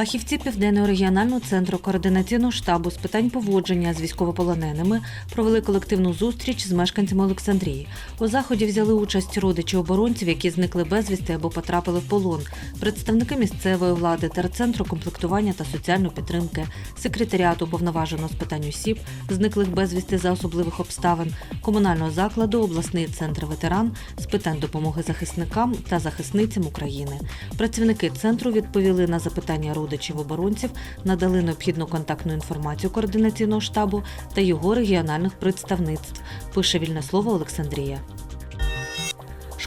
Фахівці Південного регіонального центру координаційного штабу з питань поводження з військовополоненими провели колективну зустріч з мешканцями Олександрії. У заході взяли участь родичі оборонців, які зникли безвісти або потрапили в полон, представники місцевої влади, терцентру комплектування та соціальної підтримки, секретаріату повноваженого з питань осіб, зниклих безвісти за особливих обставин, комунального закладу, обласний центр ветеран з питань допомоги захисникам та захисницям України. Працівники центру відповіли на запитання родичів оборонців, надали необхідну контактну інформацію координаційного штабу та його регіональних представництв. Пише вільне слово Олександрія.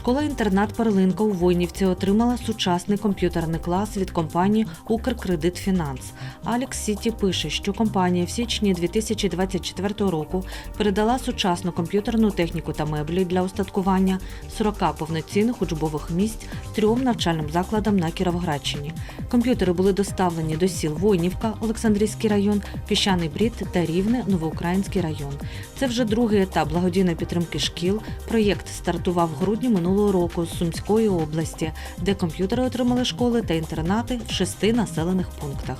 Школа-інтернат Перлинка у Войнівці отримала сучасний комп'ютерний клас від компанії Укркредитфінанс. Алекс Сіті пише, що компанія в січні 2024 року передала сучасну комп'ютерну техніку та меблі для устаткування 40 повноцінних учбових місць трьом навчальним закладам на Кіровоградщині. Комп'ютери були доставлені до сіл Войнівка, Олександрійський район, Піщаний Брід та Рівне, Новоукраїнський район. Це вже другий етап благодійної підтримки шкіл. Проєкт стартував в грудні минулого року з Сумської області, де комп'ютери отримали школи та інтернати в шести населених пунктах.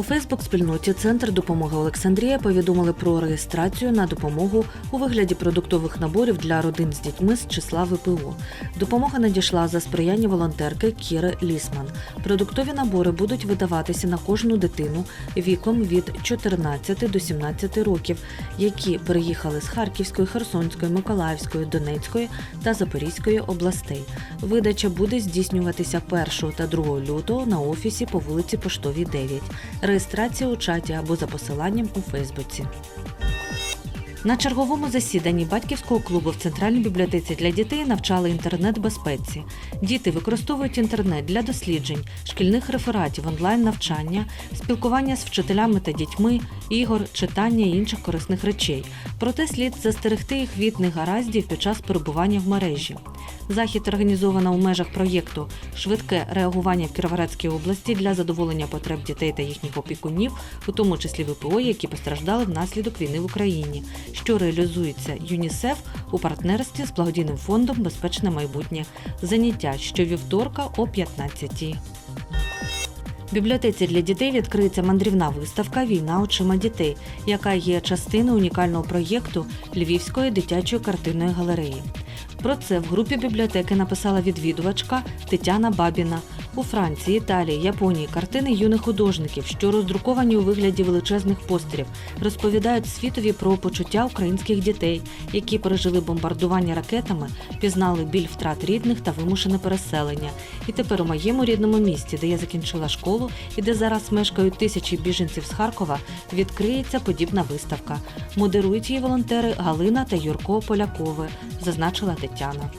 У Фейсбук-спільноті Центр допомоги Олександрія повідомили про реєстрацію на допомогу у вигляді продуктових наборів для родин з дітьми з числа ВПО. Допомога надійшла за сприяння волонтерки Кіри Лісман. Продуктові набори будуть видаватися на кожну дитину віком від 14 до 17 років, які переїхали з Харківської, Херсонської, Миколаївської, Донецької та Запорізької областей. Видача буде здійснюватися 1 та 2 лютого на офісі по вулиці Поштовій 9. Реєстрація у чаті або за посиланням у Фейсбуці. На черговому засіданні батьківського клубу в центральній бібліотеці для дітей навчали інтернет-безпеці. Діти використовують інтернет для досліджень, шкільних рефератів, онлайн-навчання, спілкування з вчителями та дітьми, ігор, читання і інших корисних речей. Проте слід застерегти їх від негараздів під час перебування в мережі. Захід організовано у межах проєкту Швидке реагування в Кіровоградській області для задоволення потреб дітей та їхніх опікунів, у тому числі ВПО, які постраждали внаслідок війни в Україні, що реалізується ЮНІСЕФ у партнерстві з благодійним фондом Безпечне майбутнє. Заняття щовівторка о 15 в бібліотеці для дітей відкриється мандрівна виставка Війна очима дітей, яка є частиною унікального проєкту Львівської дитячої картинної галереї. Про це в групі бібліотеки написала відвідувачка Тетяна Бабіна. У Франції, Італії, Японії картини юних художників, що роздруковані у вигляді величезних постерів, розповідають світові про почуття українських дітей, які пережили бомбардування ракетами, пізнали біль втрат рідних та вимушене переселення. І тепер у моєму рідному місті, де я закінчила школу і де зараз мешкають тисячі біженців з Харкова, відкриється подібна виставка. Модерують її волонтери Галина та Юрко Полякови, зазначила Тетяна. 家呢？